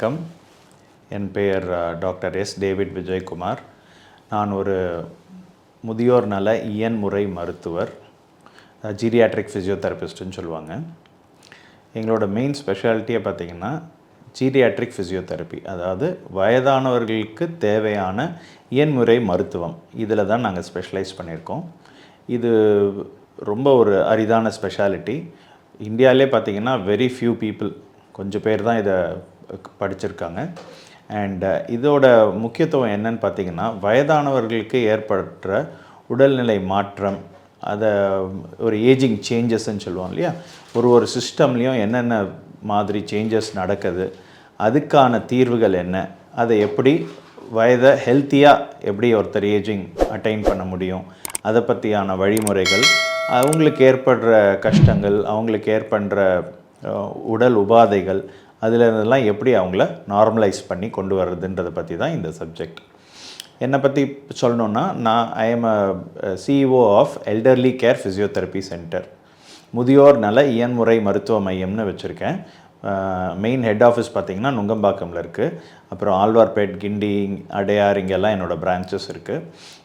வணக்கம். என் பெயர் doctor S. David Vijayakumar. நான் ஒரு முதியோர் நல இயன்முறை மருத்துவர் ஜீரியாட்ரிக் ஃபிசியோதெரபிஸ்ட்டுன்னு சொல்லுவாங்க. எங்களோட மெயின் ஸ்பெஷாலிட்டியை பார்த்தீங்கன்னா ஜீரியாட்ரிக் ஃபிசியோதெரப்பி அதாவது வயதானவர்களுக்கு தேவையான இயன்முறை மருத்துவம். இதில் தான் நாங்கள் ஸ்பெஷலைஸ் பண்ணியிருக்கோம். இது ரொம்ப ஒரு அரிதான ஸ்பெஷாலிட்டி இந்தியாவிலே பார்த்தீங்கன்னா வெரி ஃபியூ பீப்புள் கொஞ்சம் பேர் தான் இதை படிச்சிருக்காங்க. அண்ட் uh, இதோட முக்கியத்துவம் என்னன்னு பார்த்தீங்கன்னா வயதானவர்களுக்கு ஏற்படுற உடல்நிலை மாற்றம் அதை ஒரு ஏஜிங் சேஞ்சஸ்ன்னு சொல்லுவோம் இல்லையா? ஒரு ஒரு சிஸ்டம்லேயும் என்னென்ன மாதிரி சேஞ்சஸ் நடக்குது அதுக்கான தீர்வுகள் என்ன அதை எப்படி வயதை ஹெல்த்தியாக எப்படி ஒருத்தர் ஏஜிங் அட்டைன் பண்ண முடியும் அதை பற்றியான வழிமுறைகள் அவங்களுக்கு ஏற்படுற கஷ்டங்கள் அவங்களுக்கு ஏற்படுற உடல் உபாதைகள் அதில் இருந்தெல்லாம் எப்படி அவங்கள நார்மலைஸ் பண்ணி கொண்டு வர்றதுன்றதை பற்றி தான் இந்த சப்ஜெக்ட் என்னை பற்றி சொல்லணுன்னா நான் I am a CEO of elderly care physiotherapy centre முதியோர் நல இயன்முறை மருத்துவ மையம்னு வச்சுருக்கேன். மெயின் ஹெட் ஆஃபீஸ் பார்த்தீங்கன்னா நுங்கம்பாக்கமில் இருக்குது அப்புறம் ஆழ்வார்பேட் கிண்டி அடையார் இங்கெல்லாம் என்னோடய பிரான்ச்சஸ் இருக்குது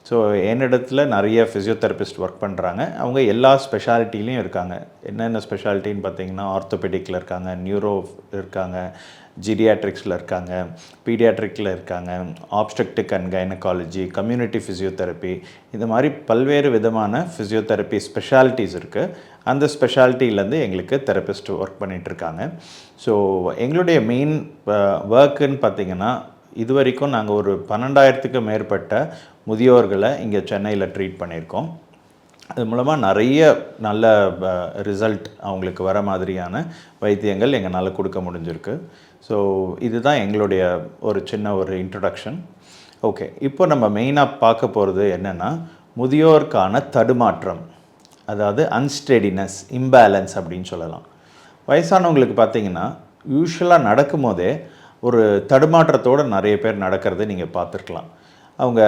ஸோ என்னிடத்துல நிறைய ஃபிசியோதெரபிஸ்ட் ஒர்க் பண்ணுறாங்க அவங்க எல்லா ஸ்பெஷாலிட்டிலையும் இருக்காங்க. என்னென்ன ஸ்பெஷாலிட்டின்னு பார்த்தீங்கன்னா ஆர்த்தோபெடிக்கில் இருக்காங்க நியூரோ இருக்காங்க. ஜீரியாட்ரிக்ஸில் இருக்காங்க பீடியாட்ரிக்கில் இருக்காங்க obstetrics and gynaecology community physiotherapy இது மாதிரி பல்வேறு விதமான ஃபிசியோதெரப்பி ஸ்பெஷாலிட்டிஸ் இருக்குது அந்த ஸ்பெஷாலிட்டியிலேருந்து எங்களுக்கு தெரபிஸ்ட் ஒர்க் பண்ணிகிட்ருக்காங்க ஸோ எங்களுடைய மெயின் ஒர்க்குன்னு பார்த்தீங்கன்னா இது வரைக்கும் நாங்கள் ஒரு பன்னெண்டாயிரத்துக்கு மேற்பட்ட முதியோர்களை இங்கே சென்னையில் ட்ரீட் பண்ணியிருக்கோம். அது மூலமாக நிறைய நல்ல ரிசல்ட் அவங்களுக்கு வர மாதிரியான வைத்தியங்கள் எங்களால் கொடுக்க முடிஞ்சிருக்கு. ஸோ இதுதான் எங்களுடைய ஒரு சின்ன ஒரு இன்ட்ரடக்ஷன் ஓகே இப்போ நம்ம மெயினாக பார்க்க போகிறது என்னென்னா முதியோருக்கான தடுமாற்றம். அதாவது அன்ஸ்டெடினஸ் இம்பேலன்ஸ் அப்படின்னு சொல்லலாம். வயசானவங்களுக்கு பார்த்தீங்கன்னா யூஸ்வலாக நடக்கும்போதே ஒரு தடுமாற்றத்தோடு நிறைய பேர் நடக்கிறத நீங்கள் பார்த்துருக்கலாம். அவங்க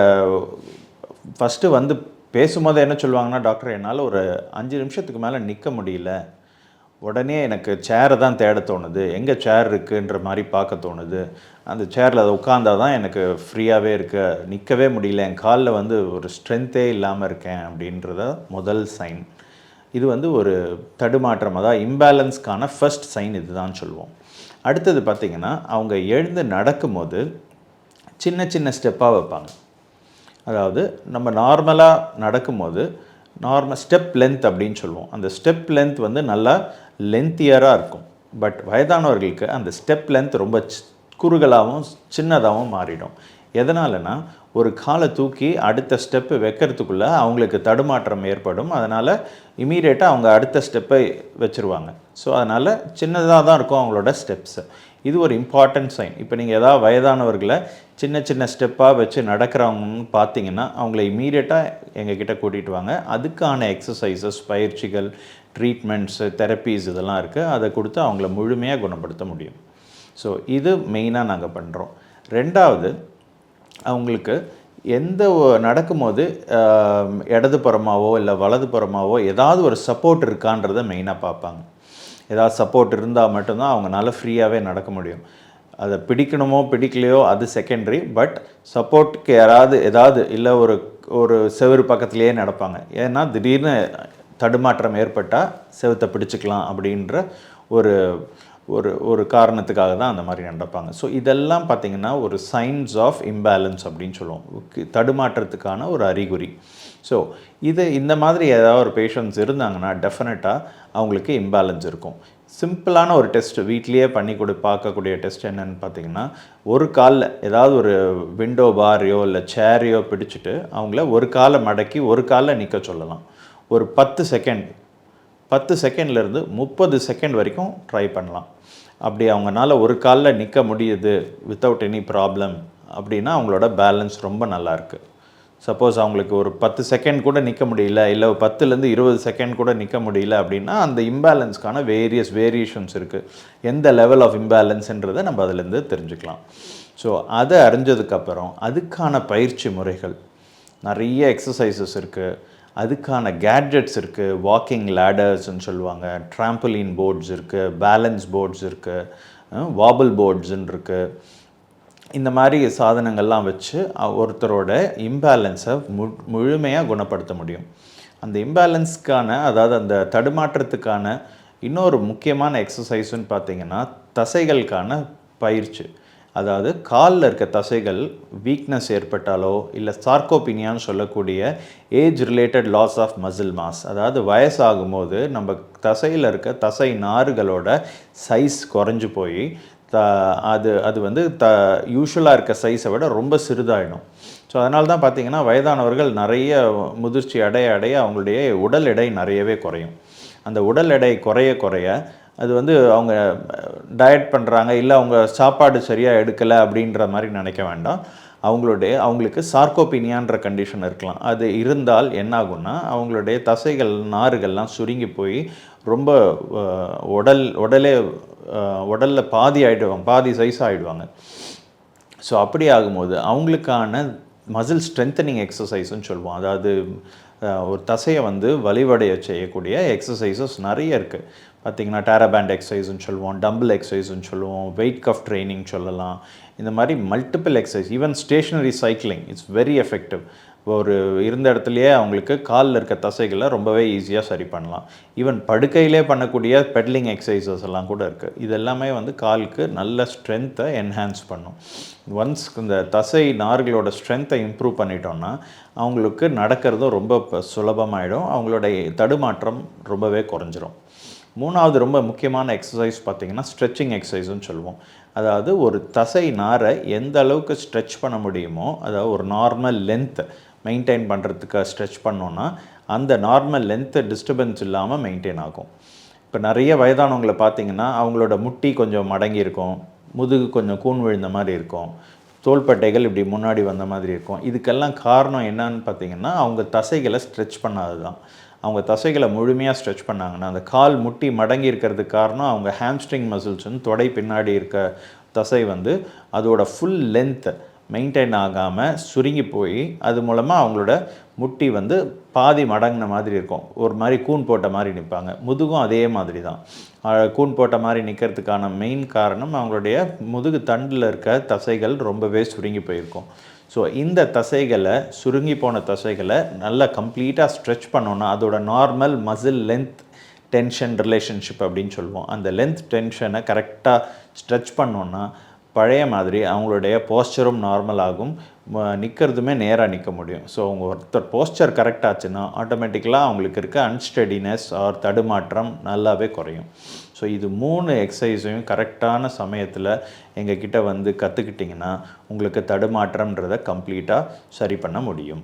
ஃபஸ்ட்டு வந்து பேசும்போது என்ன சொல்லுவாங்கன்னா டாக்டர் என்னால் ஒரு அஞ்சு நிமிஷத்துக்கு மேலே நிற்க முடியல. உடனே எனக்கு சேரை தான் தேட தோணுது. எங்கே சேர் இருக்குன்ற மாதிரி பார்க்க தோணுது. அந்த சேரில் அதை உட்காந்தா தான் எனக்கு ஃப்ரீயாகவே இருக்க நிற்கவே முடியல. என் காலில் வந்து ஒரு ஸ்ட்ரென்த்தே இல்லாமல் இருக்கேன் அப்படின்றத முதல் சைன் இது வந்து ஒரு தடுமாற்றம் அதாவது இம்பேலன்ஸ்க்கான ஃபர்ஸ்ட் சைன் இதுதான் சொல்லுவோம். அடுத்தது பார்த்திங்கன்னா அவங்க எழுந்து நடக்கும்போது சின்ன சின்ன ஸ்டெப்பாக வைப்பாங்க. அதாவது நம்ம நார்மலாக நடக்கும்போது நார்மல் ஸ்டெப் லென்த் அப்படின்னு சொல்லுவோம். அந்த ஸ்டெப் லென்த் வந்து நல்லா லென்த்தியராக இருக்கும். பட் வயதானவர்களுக்கு அந்த ஸ்டெப் லென்த் ரொம்ப குறுகலாகவும் சின்னதாகவும் மாறிடும். எதனாலனா ஒரு காலை தூக்கி அடுத்த ஸ்டெப்பு வைக்கிறதுக்குள்ளே அவங்களுக்கு தடுமாற்றம் ஏற்படும். அதனால் இமீடியட்டாக அவங்க அடுத்த ஸ்டெப்பை வச்சுருவாங்க. ஸோ அதனால் சின்னதாக தான் இருக்கும் அவங்களோட ஸ்டெப்ஸு இது ஒரு இம்பார்ட்டன்ட் சைன் இப்போ நீங்கள் எதாவது வயதானவர்களை சின்ன சின்ன ஸ்டெப்பாக வச்சு நடக்கிறவங்கன்னு பார்த்தீங்கன்னா அவங்கள இமீடியட்டாக எங்ககிட்ட கூட்டிகிட்டு வாங்க. அதுக்கான எக்ஸசைசஸ் பயிற்சிகள் ட்ரீட்மெண்ட்ஸு தெரப்பீஸ் இதெல்லாம் இருக்குது அதை கொடுத்து அவங்கள முழுமையாக குணப்படுத்த முடியும். ஸோ இது மெயினாக நாங்கள் பண்ணுறோம் ரெண்டாவது அவங்களுக்கு எந்த நடக்கும்போது ஆம், இடது இல்லை வலதுபுறமாவோ ஏதாவது ஒரு சப்போர்ட் இருக்கான்றதை மெயினாக பார்ப்பாங்க. ஏதாவது சப்போர்ட் இருந்தால் மட்டும்தான் அவங்களால ஃப்ரீயாகவே நடக்க முடியும். அதை பிடிக்கணுமோ பிடிக்கலையோ அது செகண்டரி பட் சப்போர்ட்டுக்கு யாராவது ஏதாவது இல்லை ஒரு ஒரு செவுரு பக்கத்துலேயே நடப்பாங்க. ஏன்னா திடீர்னு தடுமாற்றம் ஏற்பட்டால் செவுத்தை பிடிச்சிக்கலாம் அப்படின்ற ஒரு ஒரு ஒரு காரணத்துக்காக தான் அந்த மாதிரி நடப்பாங்க. ஸோ இதெல்லாம் பார்த்திங்கன்னா ஒரு சைன்ஸ் ஆஃப் இம்பேலன்ஸ் அப்படின்னு சொல்லுவோம். தடுமாற்றத்துக்கான ஒரு அறிகுறி. ஸோ இது இந்த மாதிரி ஏதாவது ஒரு பேஷண்ட்ஸ் இருந்தாங்கன்னா டெஃபினட்டாக அவங்களுக்கு இம்பேலன்ஸ் இருக்கும். சிம்பிளான ஒரு டெஸ்ட் வீட்லேயே பண்ணி கொடு பார்க்கக்கூடிய டெஸ்ட் என்னன்னு பார்த்தீங்கன்னா ஒரு காலில் ஏதாவது ஒரு விண்டோ பாரையோ இல்லை சேரையோ பிடிச்சிட்டு அவங்கள ஒரு காலை மடக்கி ஒரு காலில் நிற்க சொல்லலாம். ஒரு பத்து செகண்ட் பத்து செகண்ட்லேருந்து முப்பது செகண்ட் வரைக்கும் ட்ரை பண்ணலாம். அப்படி அவங்கனால ஒரு காலில் நிற்க முடியுது வித்தவுட் எனி ப்ராப்ளம் அப்படின்னா அவங்களோட பேலன்ஸ் ரொம்ப நல்லாயிருக்கு சப்போஸ் அவங்களுக்கு ஒரு பத்து செகண்ட் கூட நிற்க முடியல இல்லை பத்துலேருந்து இருபது செகண்ட் கூட நிற்க முடியல அப்படின்னா அந்த இம்பேலன்ஸ்க்கான வேரியஸ் வேரியேஷன்ஸ் இருக்குது எந்த லெவல் ஆஃப் இம்பேலன்ஸ்ன்றதை நம்ம அதுலேருந்து தெரிஞ்சுக்கலாம். ஸோ அதை அறிஞ்சதுக்கப்புறம் அதுக்கான பயிற்சி முறைகள். நிறைய எக்ஸசைசஸ் இருக்குது அதுக்கான கேட்ஜெட்ஸ் இருக்குது வாக்கிங் லேடர்ஸ்ன்னு சொல்லுவாங்க. ட்ராம்பலின் போர்ட்ஸ் இருக்குது பேலன்ஸ் போர்ட்ஸ் இருக்குது வாபிள் போர்ட்ஸ்ன்னு இருக்குது இந்த மாதிரி சாதனங்கள்லாம் வச்சு ஒருத்தரோட இம்பேலன்ஸை மு முழுமையாக குணப்படுத்த முடியும். அந்த இம்பேலன்ஸ்க்கான அதாவது அந்த தடுமாற்றத்துக்கான இன்னொரு முக்கியமான எக்ஸசைஸ்னு பார்த்தீங்கன்னா தசைகளுக்கான பயிற்சி. அதாவது காலில் இருக்க தசைகள் வீக்னஸ் ஏற்பட்டாலோ இல்லை சார்கோபினியான்னு சொல்லக்கூடிய age related loss of muscle mass அதாவது வயசாகும்போது நம்ம தசையில் இருக்க தசை நாறுகளோட சைஸ் குறைஞ்சு போய் த அது அது வந்து த யூஷுவலாக இருக்க சைஸை விட ரொம்ப சிறிதாயிடும். ஸோ அதனால தான் பார்த்தீங்கன்னா வயதானவர்கள் நிறைய முதிர்ச்சி அடைய அடைய அவங்களுடைய உடல் எடை நிறையவே குறையும். அந்த உடல் எடை குறைய குறைய அது வந்து அவங்க டயட் பண்ணுறாங்க இல்லை அவங்க சாப்பாடு சரியாக எடுக்கலை அப்படின்ற மாதிரி நினைக்க வேண்டாம். அவங்களுடைய அவங்களுக்கு சார்கோபினியான்ற கண்டிஷன் இருக்கலாம். அது இருந்தால் என்னாகும்னா அவங்களுடைய தசைகள் நாறுகள்லாம் சுருங்கி போய் ரொம்ப உடல் உடலே உடலில் பாதி ஆகிடுவாங்க பாதி சைஸ் ஆகிடுவாங்க ஸோ அப்படி ஆகும்போது அவங்களுக்கான மசில் ஸ்ட்ரென்தனிங் எக்ஸசைஸ்ன்னு சொல்லுவோம். அதாவது ஒரு தசையை வந்து வலிவடைய செய்யக்கூடிய எக்ஸசைசஸ் நிறைய இருக்குது பார்த்தீங்கன்னா டேராபேண்ட் எக்ஸசைஸ்னு சொல்லுவோம் டம்பிள் எக்ஸசைஸ்னு சொல்லுவோம் வெயிட் கஃப் ட்ரைனிங் சொல்லலாம். இந்த மாதிரி multiple exercise even stationary cycling it's very effective ஒரு இருந்த இடத்துலையே அவங்களுக்கு காலில் இருக்க தசைகளை ரொம்பவே ஈஸியாக சரி பண்ணலாம். ஈவன் படுக்கையிலே பண்ணக்கூடிய பெட்லிங் எக்ஸசைசஸ் எல்லாம் கூட இருக்குது இது எல்லாமே வந்து காலுக்கு நல்ல ஸ்ட்ரென்த்தை என்ஹான்ஸ் பண்ணும். ஒன்ஸ் இந்த தசை நார்களோட ஸ்ட்ரென்த்தை இம்ப்ரூவ் பண்ணிட்டோம்னா அவங்களுக்கு நடக்கிறதும் ரொம்ப சுலபமாயிடும். அவங்களுடைய தடுமாற்றம் ரொம்பவே குறைஞ்சிரும். மூணாவது ரொம்ப முக்கியமான எக்ஸசைஸ் பார்த்தீங்கன்னா ஸ்ட்ரெச்சிங் எக்ஸசைஸ்னு சொல்லுவோம். அதாவது ஒரு தசை நாரை எந்த அளவுக்கு ஸ்ட்ரெச் பண்ண முடியுமோ அதாவது ஒரு நார்மல் லென்த்து மெயின்டைன் பண்ணுறதுக்கு ஸ்ட்ரெச் பண்ணோன்னா அந்த நார்மல் லென்த்து டிஸ்டர்பன்ஸ் இல்லாமல் மெயின்டைன் ஆகும். இப்போ நிறைய வயதானவங்களை பார்த்தீங்கன்னா அவங்களோட முட்டி கொஞ்சம் மடங்கி இருக்கும் முதுகு கொஞ்சம் கூன் விழுந்த மாதிரி இருக்கும் தோள்பட்டைகள் இப்படி முன்னாடி வந்த மாதிரி இருக்கும். இதுக்கெல்லாம் காரணம் என்னன்னு பார்த்தீங்கன்னா அவங்க தசைகளை ஸ்ட்ரெச் பண்ணாது தான் அவங்க தசைகளை முழுமையாக ஸ்ட்ரெச் பண்ணாங்கன்னா அந்த கால் முட்டி மடங்கி இருக்கிறதுக்கு காரணம் அவங்க ஹேம்ஸ்ட்ரிங் மசில்ஸ் வந்து தொடை பின்னாடி இருக்க தசை வந்து அதோட ஃபுல் லென்த்தை மெயின்டைன் ஆகாமல் சுருங்கி போய் அது மூலமாக அவங்களோட முட்டி வந்து பாதி மடங்கின மாதிரி இருக்கும். ஒரு மாதிரி கூன் போட்ட மாதிரி நிற்பாங்க. முதுகும் அதே மாதிரி தான். கூன் போட்ட மாதிரி நிற்கிறதுக்கான மெயின் காரணம் அவங்களுடைய முதுகு தண்டில் இருக்க தசைகள் ரொம்பவே சுருங்கி போயிருக்கும். ஸோ இந்த தசைகளை சுருங்கி போன தசைகளை நல்லா கம்ப்ளீட்டாக ஸ்ட்ரெச் பண்ணோன்னா அதோட normal muscle length tension relationship அப்படின்னு சொல்லுவோம். அந்த லென்த் டென்ஷனை கரெக்டாக ஸ்ட்ரெச் பண்ணோன்னா பழைய மாதிரி அவங்களுடைய போஸ்டரும் நார்மல் ஆகும். நிற்கிறதுமே நேராக நிற்க முடியும். ஸோ அவங்க ஒருத்தர் போஸ்டர் கரெக்ட் ஆச்சுன்னா ஆட்டோமேட்டிக்கலாக அவங்களுக்கு இருக்க அன்ஸ்டடினஸ் ஆர் தடுமாற்றம் நல்லாவே குறையும். ஸோ இது மூணு எக்ஸசைஸையும் கரெக்டான சமயத்தில் எங்கள்கிட்ட வந்து கற்றுக்கிட்டிங்கன்னா உங்களுக்கு தடுமாற்றம்ன்றதை கம்ப்ளீட்டாக சரி பண்ண முடியும்.